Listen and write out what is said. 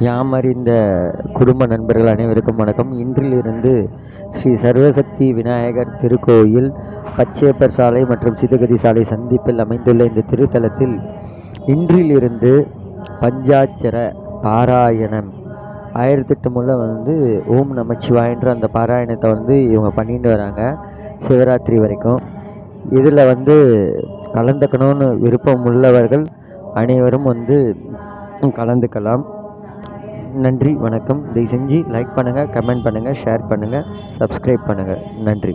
யாமறிந்த குடும்ப நண்பர்கள் அனைவருக்கும் வணக்கம். இன்றிலிருந்து ஸ்ரீ சர்வசக்தி விநாயகர் திருக்கோயில் பச்சையப்பர் சாலை மற்றும் சிதகதி சாலை சந்திப்பில் அமைந்துள்ள இந்த திருத்தலத்தில் இன்றிலிருந்து பஞ்சாட்சர பாராயணம். ஆயிரத்தெட்டு முறை வந்து ஓம் நமச்சிவாயன்ற அந்த பாராயணத்தை வந்து இவங்க பண்ணிட்டு வராங்க சிவராத்திரி வரைக்கும். இதில் வந்து கலந்துக்கணும்னு விருப்பம் உள்ளவர்கள் அனைவரும் வந்து கலந்துக்கலாம். நன்றி வணக்கம். இதை செஞ்சு லைக் பண்ணுங்கள் கமெண்ட் பண்ணுங்கள் ஷேர் பண்ணுங்கள் சப்ஸ்கிரைப் பண்ணுங்கள் நன்றி.